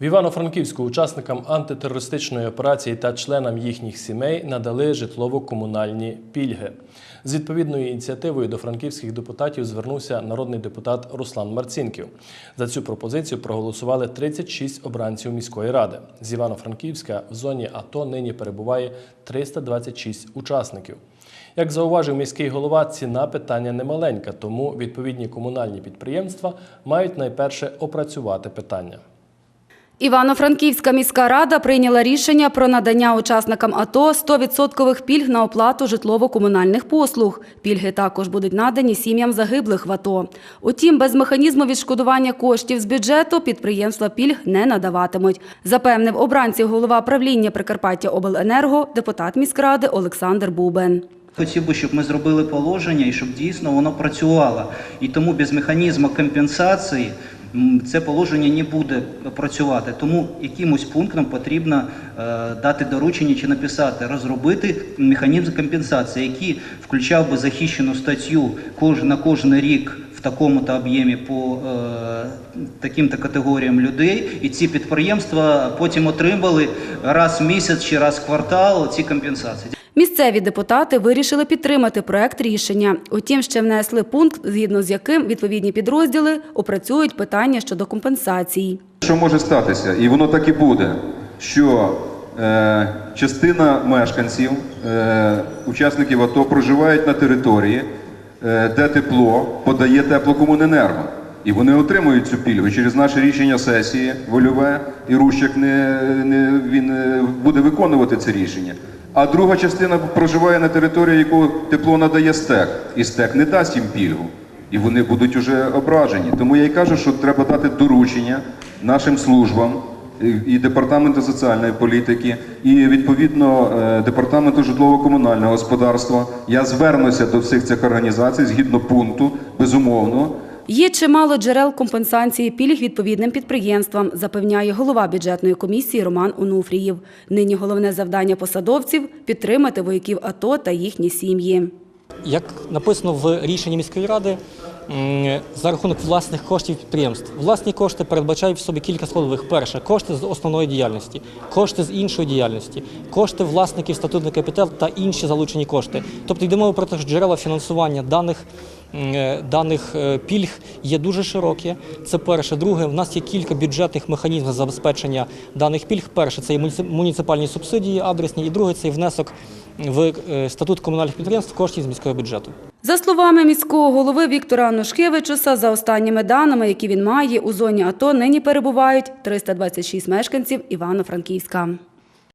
В Івано-Франківську учасникам антитерористичної операції та членам їхніх сімей надали житлово-комунальні пільги. З відповідною ініціативою до франківських депутатів звернувся народний депутат Руслан Марцінків. За цю пропозицію проголосували 36 обранців міської ради. З Івано-Франківська в зоні АТО нині перебуває 326 учасників. Як зауважив міський голова, ціна питання немаленька, тому відповідні комунальні підприємства мають найперше опрацювати питання. Івано-Франківська міська рада прийняла рішення про надання учасникам АТО 100% пільг на оплату житлово-комунальних послуг. Пільги також будуть надані сім'ям загиблих в АТО. Утім, без механізму відшкодування коштів з бюджету підприємства пільг не надаватимуть. Запевнив обранців голова правління Прикарпаття Обленерго, депутат міськради Олександр Бубен. Хотів би, щоб ми зробили положення і щоб дійсно воно працювало. І тому без механізму компенсації це положення не буде працювати. Тому якимось пунктом потрібно е, дати доручення чи написати, розробити механізм компенсації, який включав би захищену статтю на кожен рік в такому-то об'ємі по е, таким-то категоріям людей, і ці підприємства потім отримали раз в місяць чи раз в квартал ці компенсації. Місцеві депутати вирішили підтримати проект рішення. Утім, ще внесли пункт, згідно з яким відповідні підрозділи опрацюють питання щодо компенсацій. Що може статися, і воно так і буде, що е, частина мешканців, е, учасників АТО проживають на території, е, де тепло подає теплокомуненерго. І вони отримують цю пільгу через наше рішення сесії вольове, і Рущик не, не, він е, буде виконувати це рішення. А друга частина проживає на території, яку тепло надає стек, і стек не дасть їм пільгу. І вони будуть уже ображені. Тому я й кажу, що треба дати доручення нашим службам і- і департаменту соціальної політики, і відповідно е, департаменту житлово-комунального господарства. Я звернуся до всіх цих організацій згідно пункту, безумовно. Є чимало джерел компенсації пільг відповідним підприємствам, запевняє голова бюджетної комісії Роман Онуфрієв. Нині головне завдання посадовців підтримати вояків АТО та їхні сім'ї. Як написано в рішенні міської ради, за рахунок власних коштів підприємств. Власні кошти передбачають в собі кілька складових. Перше кошти з основної діяльності, кошти з іншої діяльності, кошти власників статутний капітал та інші залучені кошти. Тобто йде мова про те, що джерела фінансування даних. Е, Даних е, пільг є дуже широкі. Це перше. Друге, в нас є кілька бюджетних механізмів забезпечення даних пільг. Перше це є муніципальні субсидії адресні, і друге це внесок в е, статут комунальних підприємств коштів з міського бюджету. За словами міського голови Віктора Анушкевичуса, за останніми даними, які він має, у зоні АТО нині перебувають 326 мешканців Івано-Франківська.